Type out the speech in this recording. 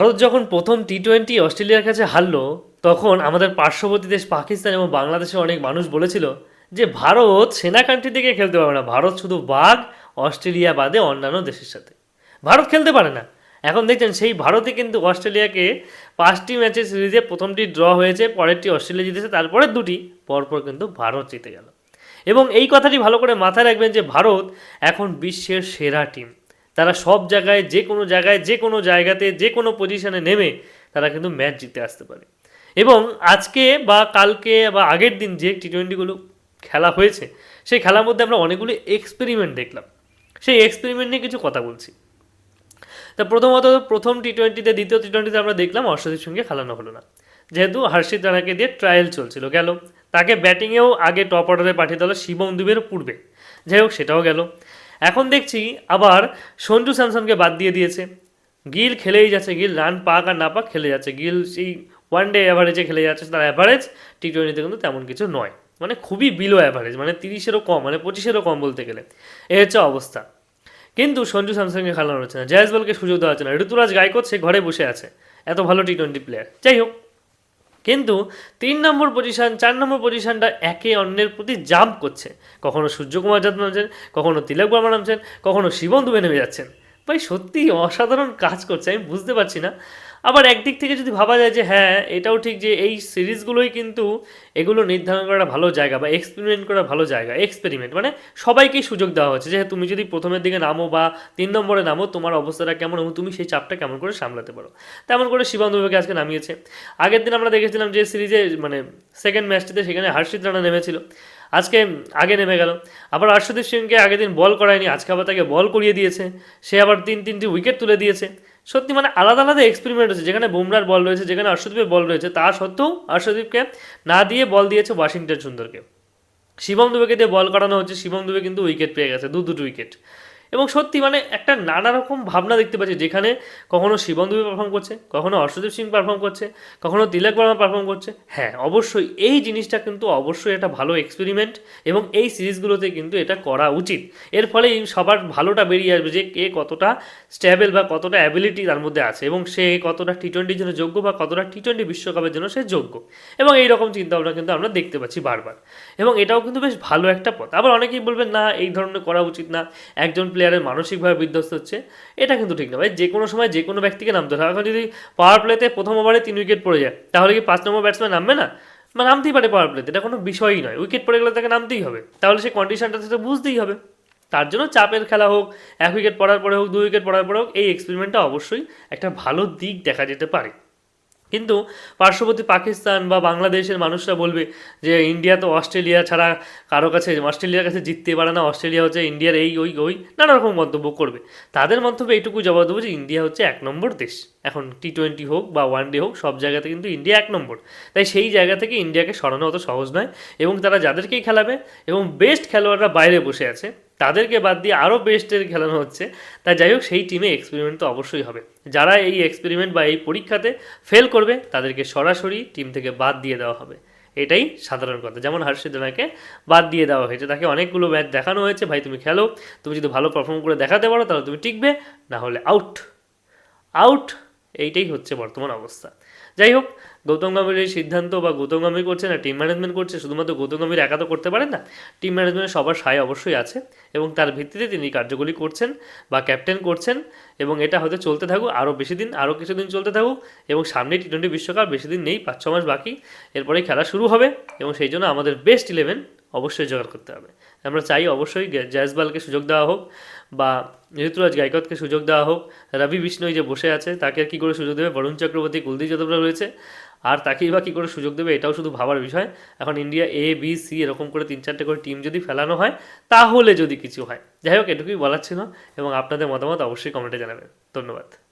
ভারত যখন প্রথম T twenty অস্ট্রেলিয়ার কাছে হারলো, তখন আমাদের পার্শ্ববর্তী দেশ পাকিস্তান এবং বাংলাদেশের অনেক মানুষ বলেছিল যে ভারত সেনা কান্ট্রি থেকে খেলতে পারবে না। ভারত শুধু বাঘ, অস্ট্রেলিয়া বাদে অন্যান্য দেশের সাথে। ভারত খেলতে পারে না। এখন দেখছেন সেই ভারতে কিন্তু অস্ট্রেলিয়াকে পাঁচটি ম্যাচের সিরিজে প্রথমটি ড্র হয়েছে, পরেরটি অস্ট্রেলিয়া জিতেছে, তারপরে দুটি, পরপর কিন্তু ভারত জিতে গেল। এবং এই কথাটি ভালো করে মাথায় রাখবেন যে ভারত এখন বিশ্বের সেরা টিম তারা সব জায়গায়, যে কোনো জায়গায়, যে কোনো জায়গাতে, যে কোনো পজিশনে নেমে তারা কিন্তু ম্যাচ জিতে আসতে পারে। এবং আজকে বা কালকে বা আগের দিন যে টি টোয়েন্টিগুলো খেলা হয়েছে, সেই খেলার মধ্যে আমরা অনেকগুলো এক্সপেরিমেন্ট দেখলাম। সেই এক্সপেরিমেন্ট নিয়ে কিছু কথা বলছি। তা প্রথমত, প্রথম টি টোয়েন্টিতে দ্বিতীয় টি টোয়েন্টিতে আমরা দেখলাম অর্শদীপ সঙ্গে খেলানো হলো না। যেহেতু হর্ষিত রানাকে দিয়ে ট্রায়াল চলছিল, গেল। তাকে ব্যাটিংয়েও আগে টপ অর্ডারে পাঠিয়ে দিল শিবম দুবের পূর্বে। যাই হোক, সেটাও গেল। এখন দেখছি আবার সঞ্জু স্যামসনকে বাদ দিয়ে দিয়েছে। গিল খেলেই যাচ্ছে, গিল রান পাক আর না পাক খেলে যাচ্ছে। গিল সেই ওয়ান ডে অ্যাভারেজে খেলে যাচ্ছে, তার অ্যাভারেজ টি টোয়েন্টিতে কিন্তু তেমন কিছু নয়। মানে খুবই বিলো অ্যাভারেজ মানে তিরিশেরও কম মানে পঁচিশেরও কম বলতে গেলে। এই হচ্ছে অবস্থা। কিন্তু সঞ্জু স্যামসংকে খেলানো হচ্ছে না। জয়াসবলকে সুযোগ দেওয়া হচ্ছে না। ঋতুরাজ গায়কোত সে ঘরে বসে আছে। এত ভালো টি টোয়েন্টি প্লেয়ার যাই হোক। কিন্তু তিন নম্বর পজিশান চার নম্বর পজিশানটা একে অন্যের প্রতি জাম্প করছে। কখনও সূর্যকুমার যাদব নামছেন কখনও তিলক বর্মা নামছেন, কখনো শিবম দুবে নেমে যাচ্ছেন ভাই সত্যি অসাধারণ কাজ করছে, আমি বুঝতে পারছি না। আবার একদিক থেকে যদি ভাবা যায় যে হ্যাঁ এটাও ঠিক যে এই সিরিজগুলোই কিন্তু এগুলো নির্ধারণ করা ভালো জায়গা বা এক্সপেরিমেন্ট করা ভালো জায়গা এক্সপেরিমেন্ট মানে সবাইকেই সুযোগ দেওয়া হচ্ছে যে হ্যাঁ, তুমি যদি প্রথমের দিকে নামো বা তিন নম্বরে নামো তোমার অবস্থাটা কেমন এবং তুমি সেই চাপটা কেমন করে সামলাতে পারো। তেমন করে শিবান দুবেকে আজকে নামিয়েছে। আগের দিন আমরা দেখেছিলাম যে সিরিজে মানে সেকেন্ড ম্যাচটিতে সেখানে হর্ষিত রানা নেমেছিল। আজকে আগে নেমে গেল। আবার হর্ষদীপ সিংকে আগের দিন বল করায়নি আজকে আবার তাকে বল করিয়ে দিয়েছে। সে আবার তিন তিনটি উইকেট তুলে দিয়েছে। সত্যি মানে আলাদা আলাদা এক্সপেরিমেন্ট হচ্ছে যেখানে বুমরার বল রয়েছে, যেখানে অর্শদীপের বল রয়েছে, তা সত্ত্বেও অর্শদ্বীপকে না দিয়ে বল দিয়েছে ওয়াশিংটন সুন্দরকে। শিবম দুবেকে দিয়ে বল করানো হচ্ছে, শিবম দুবে কিন্তু উইকেট পেয়ে গেছে দু দুটো উইকেট এবং সত্যি মানে একটা নানা রকম ভাবনা দেখতে পাচ্ছি, যেখানে কখনো শিবম দুবে পারফর্ম করছে, কখনো হর্ষদীপ সিং পারফর্ম করছে, কখনো তিলক বর্মা পারফর্ম করছে। হ্যাঁ অবশ্যই এই জিনিসটা কিন্তু অবশ্যই একটা ভালো এক্সপেরিমেন্ট এবং এই সিরিজগুলোতে কিন্তু এটা করা উচিত। এর ফলে সবার ভালোটা বেরিয়ে আসবে যে কে কতটা স্ট্যাবেল বা কতটা অ্যাবিলিটি তার মধ্যে আছে এবং সে কতটা টি টোয়েন্টির জন্য যোগ্য বা কতটা টি টোয়েন্টি বিশ্বকাপের জন্য সে যোগ্য। এবং এই রকম চিন্তাভাবনা কিন্তু আমরা দেখতে পাচ্ছি বারবার। এবং এটাও কিন্তু বেশ ভালো একটা পথ। আবার অনেকেই বলবেন, না, এই ধরনের করা উচিত না। একজন প্লেয়ারের মানসিকভাবে বিধ্বস্ত হচ্ছে, এটা কিন্তু ঠিক না ভাই। যে কোনো সময় যে কোনো ব্যক্তিকে নামতে হবে। এখন যদি পাওয়ার প্লেতে প্রথম ওভারে তিন উইকেট পড়ে যায়, তাহলে কি পাঁচ নম্বর ব্যাটসম্যান নামবে না? মানে নামতেই পারে পাওয়ার প্লেতে এটা কোনো বিষয়ই নয়। উইকেট পড়ে গেলে তাকে নামতেই হবে। তাহলে সে কন্ডিশনটা তো বুঝতেই হবে। তার জন্য চাপের খেলা হোক, এক উইকেট পড়ার পরে হোক দুই উইকেট পড়ার পরে হোক, এই এক্সপেরিমেন্টটা অবশ্যই একটা ভালো দিক দেখা যেতে পারে। কিন্তু পার্শ্ববর্তী পাকিস্তান বা বাংলাদেশের মানুষরা বলবে যে ইন্ডিয়া তো অস্ট্রেলিয়া ছাড়া কারও কাছে অস্ট্রেলিয়ার কাছে জিততে পারে না, অস্ট্রেলিয়া হচ্ছে ইন্ডিয়ার এই, ওই ওই, নানা রকম মন্তব্য করবে। তাদের মন্তব্যে এইটুকু জবাব দেবো যে ইন্ডিয়া হচ্ছে এক নম্বর দেশ। এখন টি টোয়েন্টি হোক বা ওয়ান ডে হোক, সব জায়গাতে কিন্তু ইন্ডিয়া এক নম্বর। তাই সেই জায়গা থেকে ইন্ডিয়াকে সরানো অত সহজ নয় এবং তারা যাদেরকেই খেলাবে এবং বেস্ট খেলোয়াড়রা বাইরে বসে আছে তাদেরকে বাদ দিয়ে আরও বেস্টের খেলানো হচ্ছে। তাই যাই হোক, সেই টিমে এক্সপেরিমেন্ট তো অবশ্যই হবে। যারা এই এক্সপেরিমেন্ট বা এই পরীক্ষাতে ফেল করবে, তাদেরকে সরাসরি টিম থেকে বাদ দিয়ে দেওয়া হবে। এটাই সাধারণ কথা। যেমন হর্ষিত রানাকে বাদ দিয়ে দেওয়া হয়েছে। তাকে অনেকগুলো ম্যাচ দেখানো হয়েছে। ভাই, তুমি খেলো। তুমি যদি ভালো পারফর্ম করে দেখাতে পারো, তাহলে তুমি টিকবে। না হলে আউট আউট এইটাই হচ্ছে বর্তমান অবস্থা। যাই হোক, গৌতম গম্ভীর এই সিদ্ধান্ত বা গৌতম গম্ভীর করছে না টিম ম্যানেজমেন্ট করছে, শুধুমাত্র গৌতম গম্ভীর একা তো করতে পারেন না টিম ম্যানেজমেন্ট সবার সায় অবশ্যই আছে। এবং তার ভিত্তিতে তিনি কার্যকরী করছেন বা ক্যাপ্টেন করছেন এবং এটা হয়তো চলতে থাকুক, আরও বেশি দিন, আরও কিছুদিন চলতে থাকুক এবং সামনে টি টোয়েন্টি বিশ্বকাপ, বেশি দিন নেই, পাঁচ ছ মাস বাকি। এরপরেই খেলা শুরু হবে এবং সেই জন্য আমাদের বেস্ট ইলেভেন অবশ্যই জোগাড় করতে হবে। আমরা চাই অবশ্যই জয়সবালকে সুযোগ দেওয়া হোক বা ঋতুরাজ গায়কতকে সুযোগ দেওয়া হোক। রবি বিষ্ণই যে বসে আছে, তাকে কী করে সুযোগ দেবে? বরুণ চক্রবর্তী, কুলদীপ যাদবরা রয়েছে। আর তাকেই বা কী করে সুযোগ দেবে এটাও শুধু ভাবার বিষয়। এখন ইন্ডিয়া এ বি সি এরকম করে তিন চারটে করে টিম যদি ফেলানো হয়, তাহলে যদি কিছু হয়। যাই হোক এটুকুই বলার ছিল এবং আপনাদের মতামত অবশ্যই কমেন্টে জানাবেন। ধন্যবাদ।